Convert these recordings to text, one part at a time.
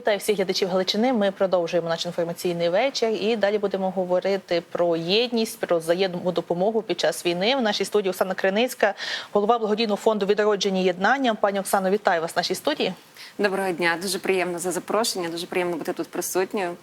Вітаю всіх глядачів Галичини. Ми продовжуємо наш інформаційний вечір і далі будемо говорити про єдність, про взаємну допомогу під час війни. В нашій студії Оксана Криницька, голова благодійного фонду відродження єднання. Пані Оксано, вітаю вас в нашій студії. Доброго дня, дуже приємно за запрошення. Дуже приємно бути тут присутньою.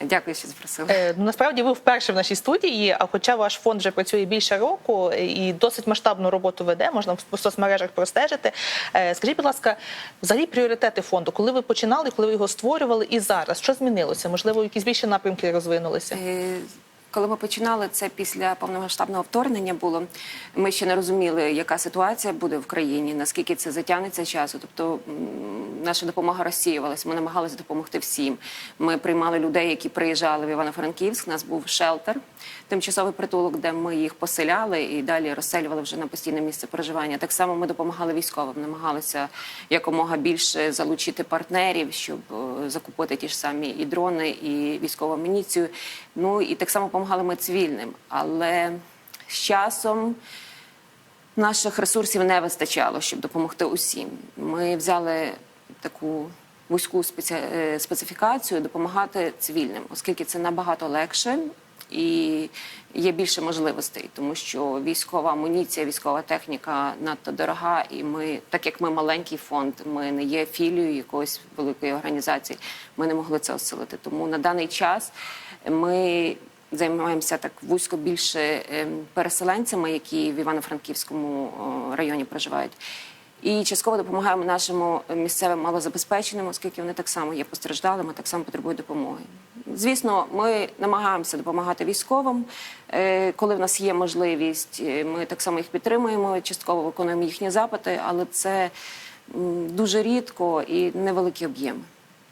Дякую, що запросили. Е, ну, Насправді ви вперше в нашій студії. А хоча ваш фонд вже працює більше року і досить масштабну роботу веде, можна в соцмережах простежити. Е, Скажіть, будь ласка, взагалі пріоритети фонду, коли ви починали, коли ви його створювали, і зараз що змінилося? Можливо, якісь більші напрямки розвинулися? Коли ми починали це після повномасштабного вторгнення було, ми ще не розуміли, яка ситуація буде в країні, наскільки це затягнеться часу. Тобто наша допомога розсіювалася. Ми намагалися допомогти всім. Ми приймали людей, які приїжджали в Івано-Франківськ. У нас був шелтер, тимчасовий притулок, де ми їх поселяли і далі розселювали вже на постійне місце проживання. Так само ми допомагали військовим, намагалися якомога більше залучити партнерів, щоб е, закупити ті ж самі і дрони, і військову амуніцію. Ну і так само допомагали ми цивільним. Але з часом наших ресурсів не вистачало, щоб допомогти усім. Ми взяли таку вузьку е, специфікацію допомагати цивільним, оскільки це набагато легше. І є більше можливостей, тому що військова амуніція, військова техніка надто дорога, і ми, так як ми маленький фонд, ми не є філією якоїсь великої організації, ми не могли це осилити. Тому на даний час ми займаємося так вузько більше ем, переселенцями, які в Івано-Франківському районі проживають. І частково допомагаємо нашим місцевим малозабезпеченим, оскільки вони так само є постраждалими, так само потребують допомоги. Звісно, ми намагаємося допомагати військовим, е, коли в нас є можливість. е, Ми так само їх підтримуємо, частково виконуємо їхні запити, але це дуже рідко і невеликі об'єми.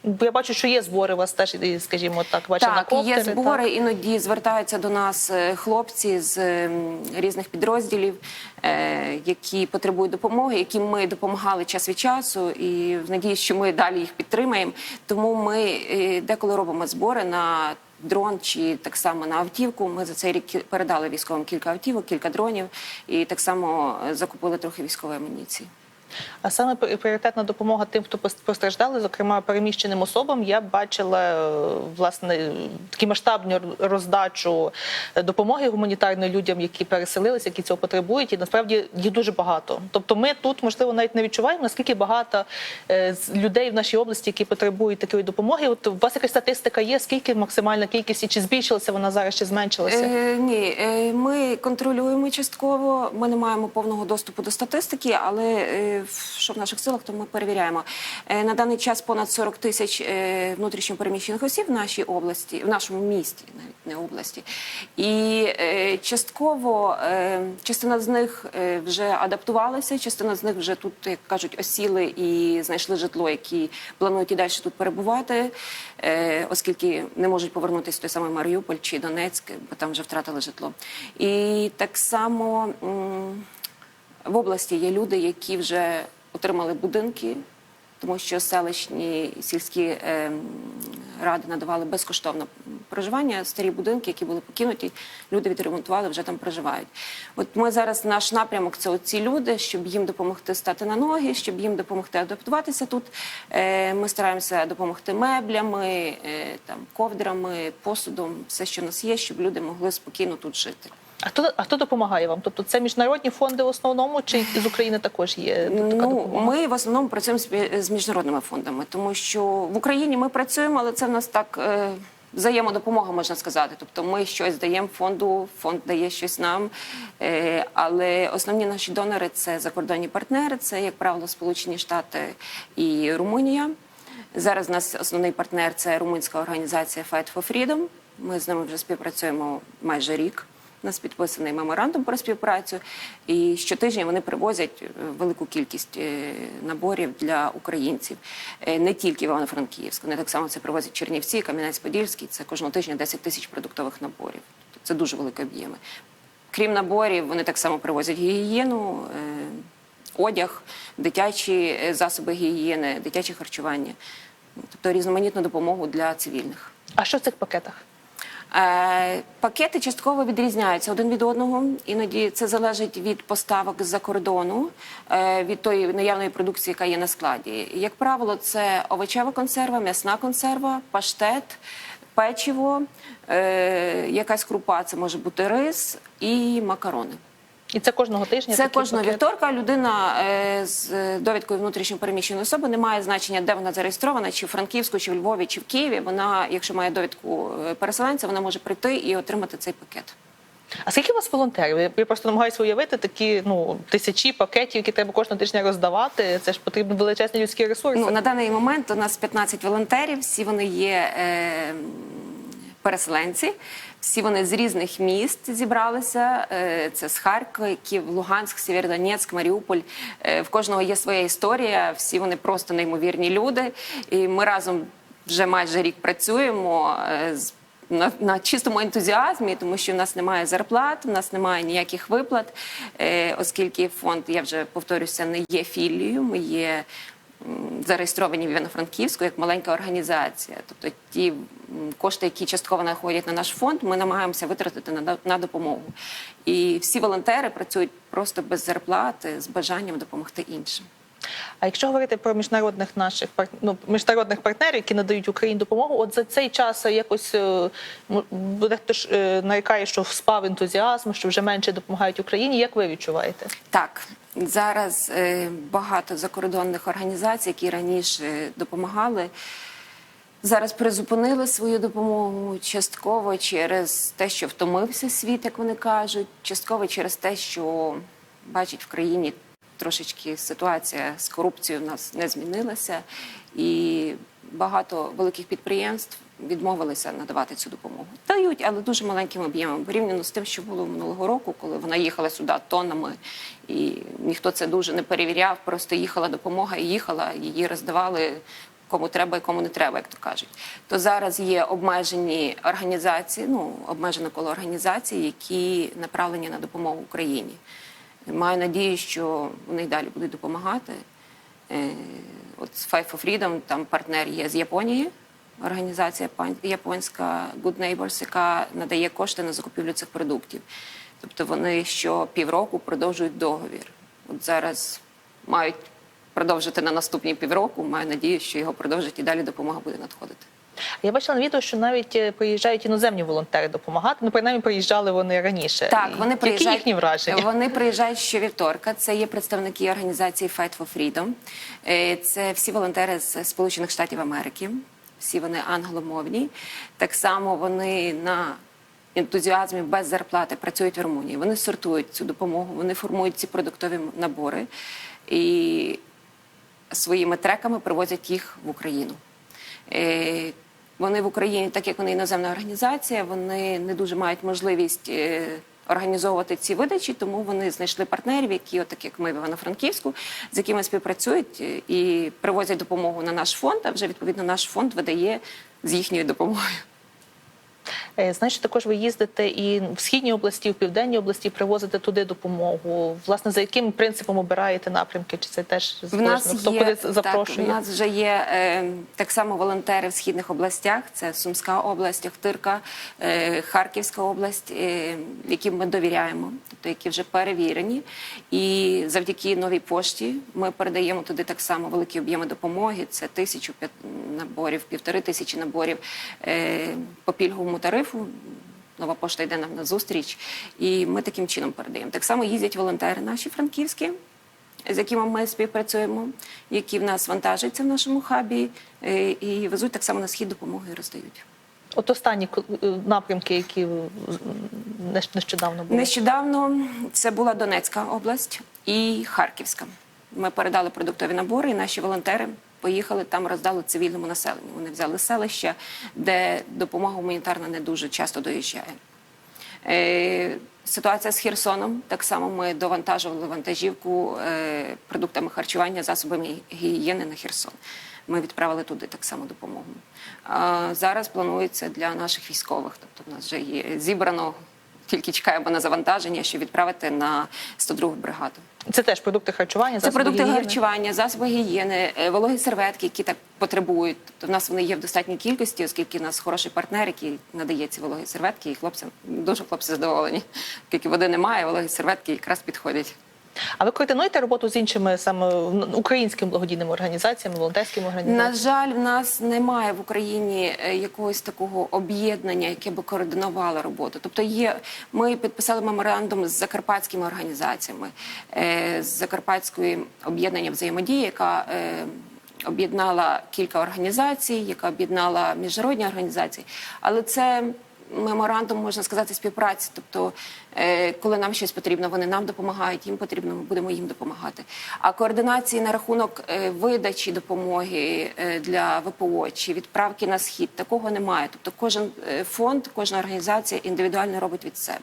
Бо я бачу, що є збори у вас теж, скажімо так, бачу на Так, і коптери. є збори. Іноді звертаються до нас е, хлопці з ем, різних підрозділів, е, які потребують допомоги, яким ми допомагали час від часу, і в надії, що ми далі їх підтримаємо. Тому ми е, деколи робимо збори на. Дрон чи так само на автівку. Ми за цей рік передали військовим кілька автівок, кілька дронів, і так само закупили трохи військової амуніції. А саме прі- пріоритетна допомога тим, хто постраждали, зокрема переміщеним особам. Я бачила е, власне такі масштабні роздачу е, допомоги гуманітарної людям, які переселилися, які цього потребують. І насправді їх дуже багато. Тобто, ми тут можливо навіть не відчуваємо наскільки багато е, людей в нашій області, які потребують такої допомоги. От у вас якась статистика є? Скільки максимальна кількість і чи збільшилася вона зараз, чи зменшилася? Е, ні, ми контролюємо частково. Ми не маємо повного доступу до статистики, але що в наших силах, то ми перевіряємо. Е, на даний час понад 40 тисяч е, внутрішньо переміщених осіб в нашій області, в нашому місті, навіть не області. І е, частково частина з них вже адаптувалася, частина з них вже тут, як кажуть, осіли і знайшли житло, які планують і далі тут перебувати, оскільки не можуть повернутися в той самий Маріуполь чи Донецьк, бо там вже втратили житло. І так само в області є люди, які вже отримали будинки, тому що селищні сільські е, ради надавали безкоштовне проживання, старі будинки, які були покинуті, люди відремонтували, вже там проживають. От ми зараз наш напрямок це ці люди, щоб їм допомогти стати на ноги, щоб їм допомогти адаптуватися тут. Е, Ми стараємося допомогти меблями, е, там ковдрами, посудом, все, що в нас є, щоб люди могли спокійно тут жити. А хто а хто допомагає вам? Тобто це міжнародні фонди в основному, чи з України також є така Ну, допомога? ми в основному працюємо з, міжнародними фондами, тому що в Україні ми працюємо, але це в нас так е, взаємодопомога, можна сказати. Тобто ми щось даємо фонду, фонд дає щось нам. Е, але основні наші донори це закордонні партнери, це, як правило, Сполучені Штати і Румунія. Зараз у нас основний партнер це румунська організація Fight for Freedom. Ми з ними вже співпрацюємо майже рік. У нас підписаний меморандум про співпрацю, і щотижня вони привозять е, велику кількість е, наборів для українців, Е, не тільки в Івано-Франківськ. Вони так само це привозять Чернівці, Кам'янець-Подільський. Це кожного тижня 10 тисяч продуктових наборів. Тобто Це дуже великі об'єми. Крім наборів, вони так само привозять гігієну, одяг, дитячі засоби гігієни, дитяче харчування, тобто різноманітну допомогу для цивільних. А що в цих пакетах? Е, Пакети частково відрізняються один від одного. Іноді це залежить від поставок з-за кордону, е, від тої наявної продукції, яка є на складі. Як правило, це овочева консерва, м'ясна консерва, паштет, печиво, е, якась крупа, це може бути рис і макарони. І це кожного тижня. Це кожного пакети? вівторка людина е, з е, довідкою внутрішньо переміщеної особи не має значення, де вона зареєстрована, чи в Франківську, чи в Львові, чи в Києві. Вона, якщо має довідку е, переселенця, вона може прийти і отримати цей пакет. А скільки у вас волонтерів? Я- Я просто намагаюся уявити такі ну тисячі пакетів, які треба кожного тижня роздавати. Це ж потрібно величезні людські ресурси. Ну на даний момент у нас 15 волонтерів. Всі вони є е, переселенці. Всі вони з різних міст зібралися. Е, Це з Харків, Луганськ, Сєвєродонецьк, Маріуполь. Е, В кожного є своя історія. Всі вони просто неймовірні люди. І ми разом вже майже рік працюємо. е, з на, на чистому ентузіазмі, тому що в нас немає зарплат, в нас немає ніяких виплат, е, оскільки фонд, я вже повторюся, не є філією, ми є м, зареєстровані в Івано-Франківську як маленька організація. Тобто ті кошти, які частково находять на наш фонд, ми намагаємося витратити на, на допомогу. І всі волонтери працюють просто без зарплати, з бажанням допомогти іншим. А якщо говорити про міжнародних наших ну, міжнародних партнерів, які надають Україні допомогу, от за цей час якось е, дехто ж е, нарікає, що спав ентузіазм, що вже менше допомагають Україні. Як ви відчуваєте? Так, зараз е, багато закордонних організацій, які раніше допомагали, зараз призупинили свою допомогу частково через те, що втомився світ, як вони кажуть, частково через те, що бачать в країні трошечки ситуація з корупцією в нас не змінилася, і багато великих підприємств відмовилися надавати цю допомогу. Дають, але дуже маленьким об'ємом порівняно з тим, що було минулого року, коли вона їхала сюди тоннами, і ніхто це дуже не перевіряв. Просто їхала допомога і їхала, її роздавали. Кому треба і кому не треба, як то кажуть. То зараз є обмежені організації, ну обмежене коло організацій, які направлені на допомогу Україні. Маю надію, що вони й далі будуть допомагати. Е, От Five for Freedom там партнер є з Японії, організація японська Good Neighbors, яка надає кошти на закупівлю цих продуктів. Тобто вони що півроку продовжують договір. От зараз мають продовжити на наступні півроку. Маю надію, що його продовжать і далі допомога буде надходити. Я бачила на відео, що навіть е, приїжджають іноземні волонтери допомагати. Ну, принаймні, приїжджали вони раніше. Так, вони Які приїжджають. їхні враження? Вони приїжджають щовівторка. Це є представники організації Fight for Freedom. Е, Це всі волонтери з Сполучених Штатів Америки. Всі вони англомовні. Так само вони на ентузіазмі без зарплати працюють в Румунії. Вони сортують цю допомогу, вони формують ці продуктові набори і своїми треками привозять їх в Україну. Е, Вони в Україні, так як вони іноземна організація, вони не дуже мають можливість е, організовувати ці видачі, тому вони знайшли партнерів, які, от так як ми в Івано-Франківську, з якими співпрацюють е, і привозять допомогу на наш фонд. А вже відповідно наш фонд видає з їхньою допомогою. Е, що також ви їздите і в східній області, і в південній області привозите туди допомогу. Власне, за яким принципом обираєте напрямки? Чи це теж В нас хто є, куди так, запрошує? в нас вже є е, так само волонтери в східних областях. Це Сумська область, Охтирка, е, Харківська область, е, яким ми довіряємо, тобто які вже перевірені. І завдяки новій пошті ми передаємо туди так само великі об'єми допомоги. Це тисячу наборів, півтори тисячі наборів е, по пільговому тарифу. Нова пошта йде нам на зустріч, і ми таким чином передаємо. Так само їздять волонтери наші франківські, з якими ми співпрацюємо, які в нас вантажаться в нашому хабі, е, і везуть так само на схід допомоги і роздають. От останні е, напрямки, які нещодавно були. Нещодавно це була Донецька область і Харківська. Ми передали продуктові набори, і наші волонтери поїхали там, роздали цивільному населенню. Вони взяли селища, де допомога гуманітарна не дуже часто доїжджає. Е, Ситуація з Херсоном. Так само ми довантажували вантажівку е, продуктами харчування, засобами гігієни на Херсон. Ми відправили туди так само допомогу. Зараз планується для наших військових. Тобто, в нас вже є зібрано тільки чекаємо на завантаження, щоб відправити на 102 бригаду. Це теж продукти харчування, Це засоби продукти гігієни? харчування, засоби гігієни, е, вологі серветки, які так потребують. Тобто в нас вони є в достатній кількості, оскільки в нас хороший партнер, який надає ці вологі серветки, і хлопцям дуже хлопці задоволені. Оскільки води немає, вологі серветки якраз підходять. А ви координуєте роботу з іншими саме українськими благодійними організаціями, волонтерськими На жаль, в нас немає в Україні е, якогось такого об'єднання, яке би координувало роботу. Тобто, є ми підписали меморандум з закарпатськими організаціями, е, з закарпатською об'єднання взаємодії, яка е, об'єднала кілька організацій, яка об'єднала міжнародні організації, але це. Меморандум можна сказати співпраці, тобто, е, коли нам щось потрібно, вони нам допомагають, їм потрібно, ми будемо їм допомагати. А координації на рахунок е, видачі допомоги е, для ВПО чи відправки на схід такого немає. Тобто, кожен фонд, кожна організація індивідуально робить від себе.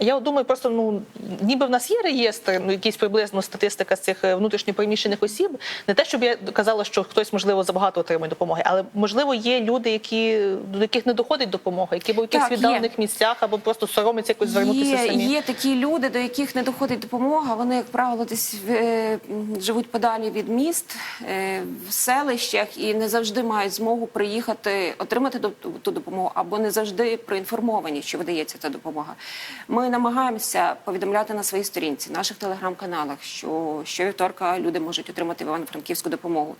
Я думаю, просто ну ніби в нас є реєстр, ну якийсь приблизно статистика з цих е, внутрішньопереміщених осіб. Не те, щоб я казала, що хтось можливо забагато отримує допомоги, але можливо є люди, які до яких не доходить допомога, які були в якихось віддалених місцях або просто соромляться якось звернутися Є, самі. є такі люди, до яких не доходить допомога. Вони, як правило, десь е, живуть подалі від міст, е, в селищах і не завжди мають змогу приїхати, отримати ту допомогу, або не завжди проінформовані, що видається ця допомога. Ми намагаємося повідомляти на своїй сторінці, наших телеграм-каналах, що щовівторка люди можуть отримати в Івано-Франківську допомогу.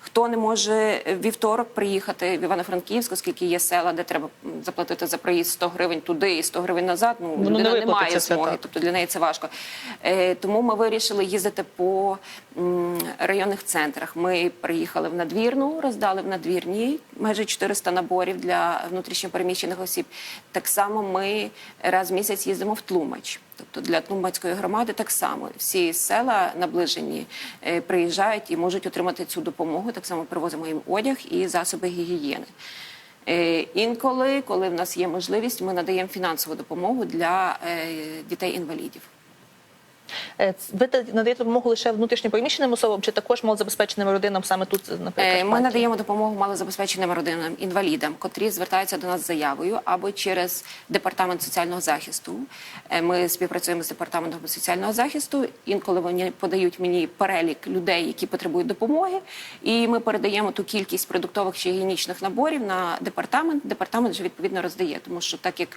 Хто не може вівторок приїхати в Івано-Франківськ, оскільки є села, де треба заплатити за проїзд 100 гривень туди і 100 гривень назад. Ну Воно людина не, має змоги, тобто для неї це важко. Е, тому ми вирішили їздити по м, районних центрах. Ми приїхали в надвірну, роздали в надвірні майже 400 наборів для внутрішньопереміщених осіб. Так само ми раз в місяць їздимо в Тлумач. Тобто для Тумбацької громади так само всі села наближені е, приїжджають і можуть отримати цю допомогу. Так само привозимо їм одяг і засоби гігієни. Е, Інколи, коли в нас є можливість, ми надаємо фінансову допомогу для е, дітей-інвалідів. Е, Ви надаєте допомогу лише внутрішньопереміщеним особам, чи також малозабезпеченим родинам саме тут на Е, Ми надаємо допомогу малозабезпеченим родинам, інвалідам, котрі звертаються до нас з заявою або через департамент соціального захисту. Е, Ми співпрацюємо з департаментом соціального захисту. Інколи вони подають мені перелік людей, які потребують допомоги, і ми передаємо ту кількість продуктових чи гігієнічних наборів на департамент. Департамент вже відповідно роздає, тому що так як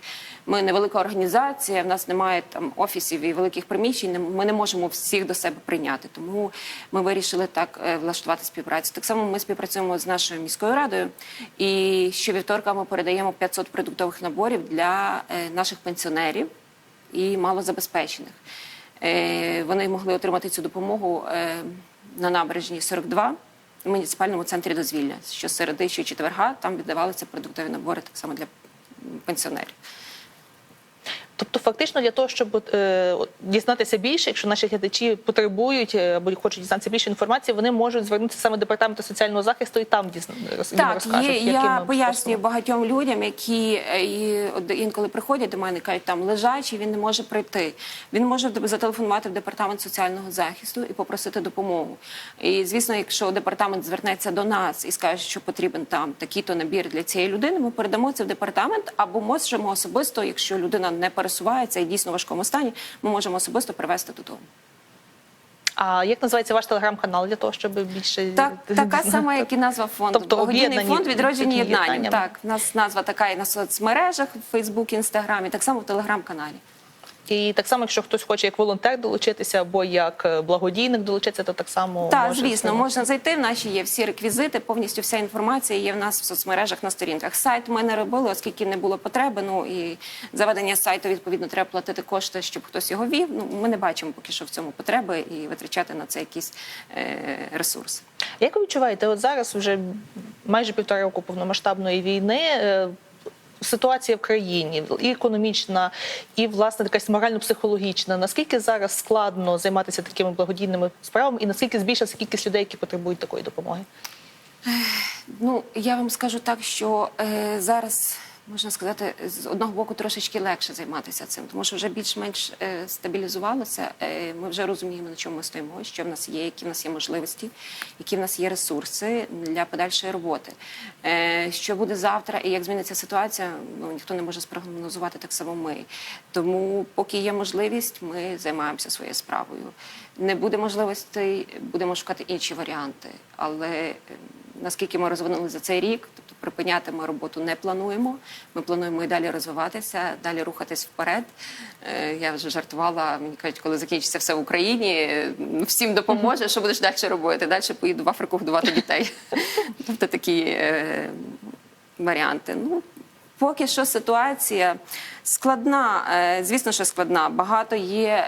ми невелика організація, в нас немає там офісів і великих приміщень, ми не можемо всіх до себе прийняти. Тому ми вирішили так е, влаштувати співпрацю. Так само ми співпрацюємо з нашою міською радою. І щовівторка ми передаємо 500 продуктових наборів для е, наших пенсіонерів і малозабезпечених. Е, Вони могли отримати цю допомогу на набережні 42 в муніципальному центрі дозвілля. Що середи, що четверга там віддавалися продуктові набори так само для пенсіонерів. Тобто, фактично для того, щоб е, дізнатися більше, якщо наші глядачі потребують е, або хочуть дізнатися більше інформації, вони можуть звернутися саме до департаменту соціального захисту і там дізна Так, розкажуть, є, я пояснюю багатьом людям, які е, інколи приходять до мене, кажуть, там лежачий, він не може прийти. Він може зателефонувати в департамент соціального захисту і попросити допомогу. І звісно, якщо департамент звернеться до нас і скаже, що потрібен там такий-то набір для цієї людини, ми передамо це в департамент або можемо особисто, якщо людина не пересувається і дійсно в важкому стані, ми можемо особисто привезти додому. А як називається ваш телеграм-канал для того, щоб більше Так, така сама, як і назва фонду. Тобто Благодійний фонд відродження єднання. Так, в нас назва така і на соцмережах, Фейсбук, Інстаграмі, так само в телеграм-каналі. І так само, якщо хтось хоче як волонтер долучитися або як е, благодійник долучитися, то так само Так, може звісно, це- можна зайти. В наші є всі реквізити, повністю вся інформація є в нас в соцмережах на сторінках. Сайт ми не робили, оскільки не було потреби. Ну і заведення сайту відповідно треба платити кошти, щоб хтось його вів. Ну ми не бачимо поки що в цьому потреби і витрачати на це якісь е, ресурси. Як ви відчуваєте, от зараз вже майже півтора року повномасштабної війни. е, Ситуація в країні і економічна, і власне якась морально-психологічна. Наскільки зараз складно займатися такими благодійними справами, і наскільки збільшилася кількість людей, які потребують такої допомоги? Ну я вам скажу так, що е, зараз можна сказати, з одного боку трошечки легше займатися цим, тому що вже більш-менш е, стабілізувалося. Е, ми вже розуміємо, на чому ми стоїмо, що в нас є, які в нас є можливості, які в нас є ресурси для подальшої роботи. Е, що буде завтра і як зміниться ситуація, ну ніхто не може спрогнозувати так само ми. Тому, поки є можливість, ми займаємося своєю справою. Не буде можливостей, будемо шукати інші варіанти. Але е, наскільки ми розвинули за цей рік, тобто припиняти ми роботу не плануємо. Ми плануємо і далі розвиватися, далі рухатись вперед. Е, Я вже жартувала, мені кажуть, коли закінчиться все в Україні, е, всім допоможе. Що будеш далі робити? Далі поїду в Африку годувати дітей. Тобто такі е, варіанти. Ну, Поки що ситуація складна, е, звісно, що складна. Багато є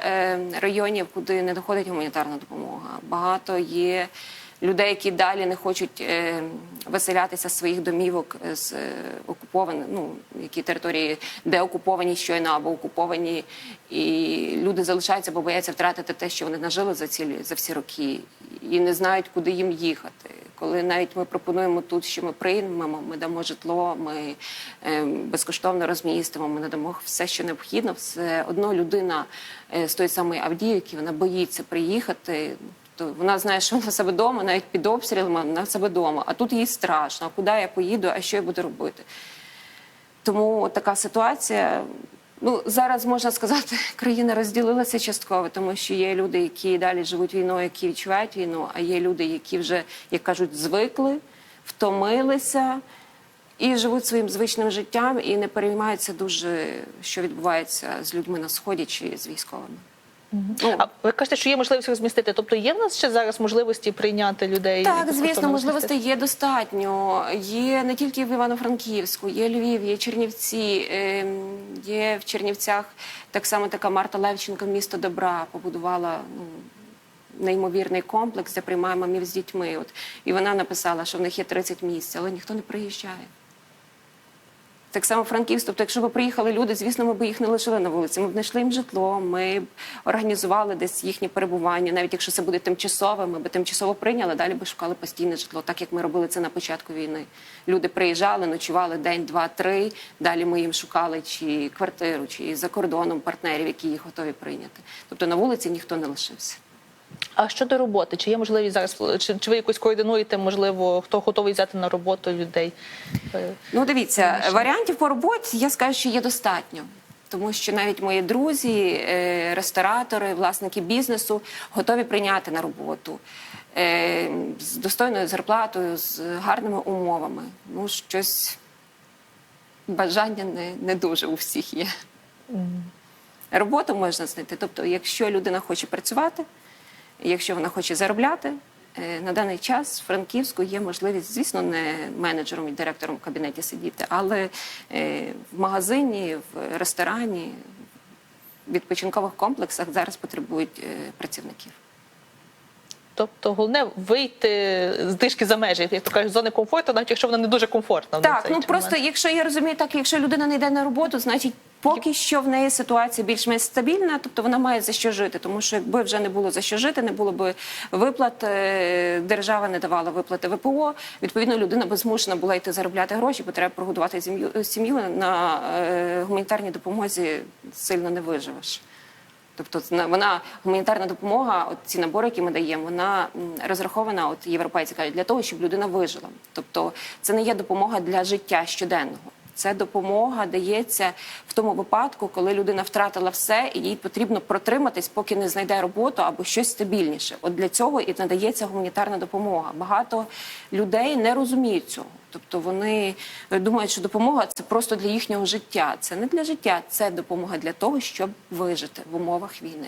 районів, куди не доходить гуманітарна допомога. Багато є людей, які далі не хочуть е, виселятися з своїх домівок з е, окупованих, ну які території, де окуповані щойно або окуповані, і люди залишаються, бо бояться втратити те, що вони нажили за цілі за всі роки, і не знають, куди їм їхати. Коли навіть ми пропонуємо тут, що ми приймемо, ми дамо житло, ми е, безкоштовно розмістимо, ми надамо все, що необхідно, все одно людина е, з тої самої Авдіївки, вона боїться приїхати. То вона знає, що вона себе вдома, навіть під обстрілами вона себе вдома. А тут їй страшно. Куди я поїду, а що я буду робити? Тому така ситуація. Ну зараз можна сказати, країна розділилася частково, тому що є люди, які далі живуть війною, які відчувають війну, а є люди, які вже, як кажуть, звикли, втомилися і живуть своїм звичним життям і не переймаються дуже, що відбувається з людьми на сході чи з військовими. Ну, А ви кажете, що є можливість розмістити. Тобто є в нас ще зараз можливості прийняти людей? Так, звісно, можливостей є достатньо. Є не тільки в Івано-Франківську, є Львів, є Чернівці, ем, є в Чернівцях так само така Марта Левченко, місто добра, побудувала ну, неймовірний комплекс, де приймає мамів з дітьми. От, і вона написала, що в них є 30 місць, але ніхто не приїжджає. Так само Франківськ. Тобто, якщо б приїхали люди, звісно, ми б їх не лишили на вулиці. Ми б знайшли їм житло, ми б організували десь їхнє перебування. Навіть якщо це буде тимчасове, ми б тимчасово прийняли, далі б шукали постійне житло, так як ми робили це на початку війни. Люди приїжджали, ночували день, два, три. Далі ми їм шукали чи квартиру, чи за кордоном партнерів, які їх готові прийняти. Тобто на вулиці ніхто не лишився. А щодо роботи, чи є можливість зараз, чи, чи ви якось координуєте, можливо, хто готовий взяти на роботу людей? Е, Ну, дивіться, варіантів по роботі я скажу, що є достатньо. Тому що навіть мої друзі, е, ресторатори, власники бізнесу готові прийняти на роботу е, з достойною зарплатою, з гарними умовами. Ну, щось бажання не, не дуже у всіх є. Роботу можна знайти. Тобто, якщо людина хоче працювати, якщо вона хоче заробляти, е, на даний час в Франківську є можливість, звісно, не менеджером і директором в кабінеті сидіти, але е, в магазині, в ресторані, в відпочинкових комплексах зараз потребують е, працівників. Тобто головне вийти з дишки за межі, як то кажуть, зони комфорту, навіть якщо вона не дуже комфортна. Так, ну момент. просто якщо я розумію, так якщо людина не йде на роботу, значить поки що в неї ситуація більш-менш стабільна, тобто вона має за що жити. Тому що якби вже не було за що жити, не було б виплат, е, держава не давала виплати ВПО. Відповідно, людина би змушена була йти заробляти гроші, бо треба прогодувати сім'ю сім'ю на е, гуманітарній допомозі сильно не виживеш. Тобто вона гуманітарна допомога, от ці набори, які ми даємо, вона розрахована, от європейці кажуть, для того, щоб людина вижила. Тобто це не є допомога для життя щоденного. Це допомога дається в тому випадку, коли людина втратила все, і їй потрібно протриматись, поки не знайде роботу або щось стабільніше. От для цього і надається гуманітарна допомога. Багато людей не розуміють цього. Тобто вони думають, що допомога це просто для їхнього життя. Це не для життя, це допомога для того, щоб вижити в умовах війни.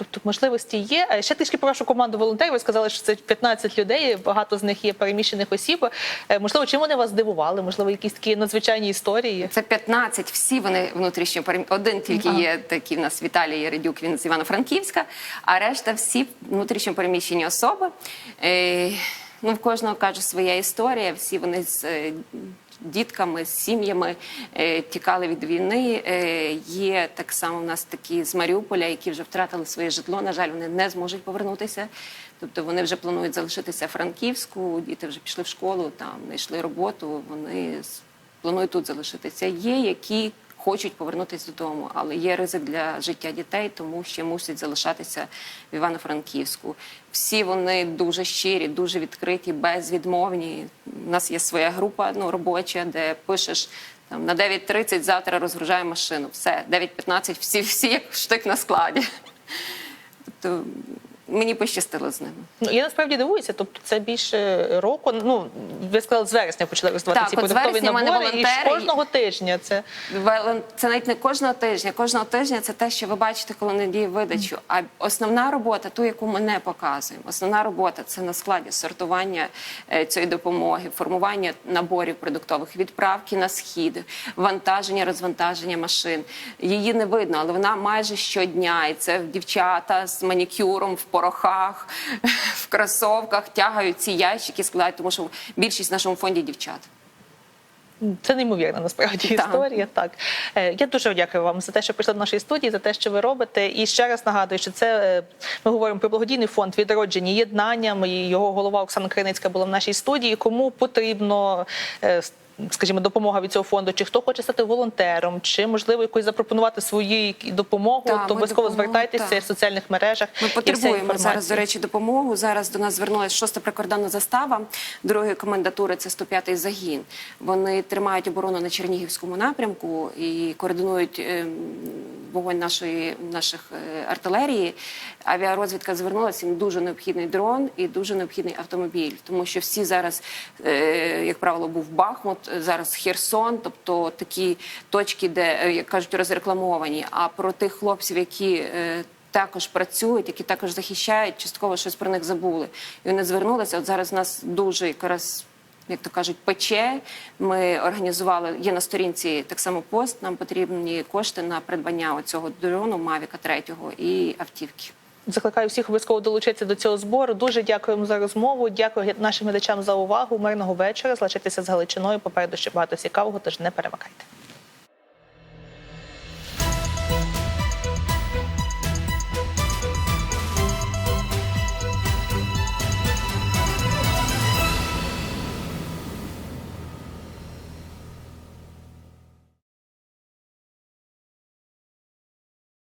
Тобто можливості є. Ще трішки про вашу команду волонтерів. Ви сказали, що це 15 людей. Багато з них є переміщених осіб. Е, Можливо, чим вони вас здивували? Можливо, якісь такі надзвичайні історії. Це 15, всі вони внутрішньо перем- Один тільки Ага. є такий в нас Віталій Єредюк, він з Івано-Франківська, а решта всі внутрішньо переміщені особи. Е, ну, в кожного каже своя історія. Всі вони з е, дітками, з сім'ями е, тікали від війни. Е, є так само в нас такі з Маріуполя, які вже втратили своє житло. На жаль, вони не зможуть повернутися. Тобто вони вже планують залишитися в Франківську. Діти вже пішли в школу, там знайшли роботу. Вони планують тут залишитися. Є, які хочуть повернутися додому, але є ризик для життя дітей, тому ще мусять залишатися в Івано-Франківську. Всі вони дуже щирі, дуже відкриті, безвідмовні. У нас є своя група ну, робоча, де пишеш. Там на 9.30 завтра розгружаємо машину. Все, 9.15, всі, всі як штик на складі. Тобто мені пощастило з ними. Ну я насправді дивуюся. Тобто, це більше року. Ну ви сказали, з вересня почали роздавати ці мене набори, і ж кожного тижня це Це навіть не кожного тижня. Кожного тижня це те, що ви бачите, коли надіє видачу. А основна робота, ту, яку ми не показуємо, основна робота це на складі сортування е, цієї допомоги, формування наборів продуктових, відправки на схід, вантаження, розвантаження машин. Її не видно, але вона майже щодня. І це дівчата з манікюром в порохах, в кросовках тягають ці ящики, складають, тому що більшість в нашому фонді дівчат. Це неймовірна насправді Так. історія. Так Е, я дуже дякую вам за те, що прийшли до нашої студії, за те, що ви робите. І ще раз нагадую, що це е, ми говоримо про благодійний фонд відродження єднання. І його голова Оксана Криницька була в нашій студії. Кому потрібно. Скажімо, допомога від цього фонду, чи хто хоче стати волонтером, чи можливо якось запропонувати свою допомогу, Так, то обов'язково звертайтеся в соціальних мережах. Ми потребуємо зараз, до речі, допомогу. Зараз до нас звернулася шоста прикордонна застава другої комендатури. Це 105-й загін. Вони тримають оборону на Чернігівському напрямку і координують ем, вогонь нашої наших е, артилерії. Авіарозвідка звернулася. Їм дуже необхідний дрон і дуже необхідний автомобіль, тому що всі зараз, е, як правило, був Бахмут, зараз Херсон, тобто такі точки, де е, як кажуть, розрекламовані. А про тих хлопців, які е, також працюють, які також захищають, частково щось про них забули. І вони звернулися. От зараз нас дуже якраз. Як то кажуть, пече. Ми організували, є на сторінці так само пост. Нам потрібні кошти на придбання цього дрону Мавіка 3 і автівки. Закликаю всіх обов'язково долучитися до цього збору. Дуже дякуємо за розмову. Дякую нашим глядачам за увагу. Мирного вечора. Злачитися з Галичиною. Попереду ще багато цікавого, тож не перемикайте.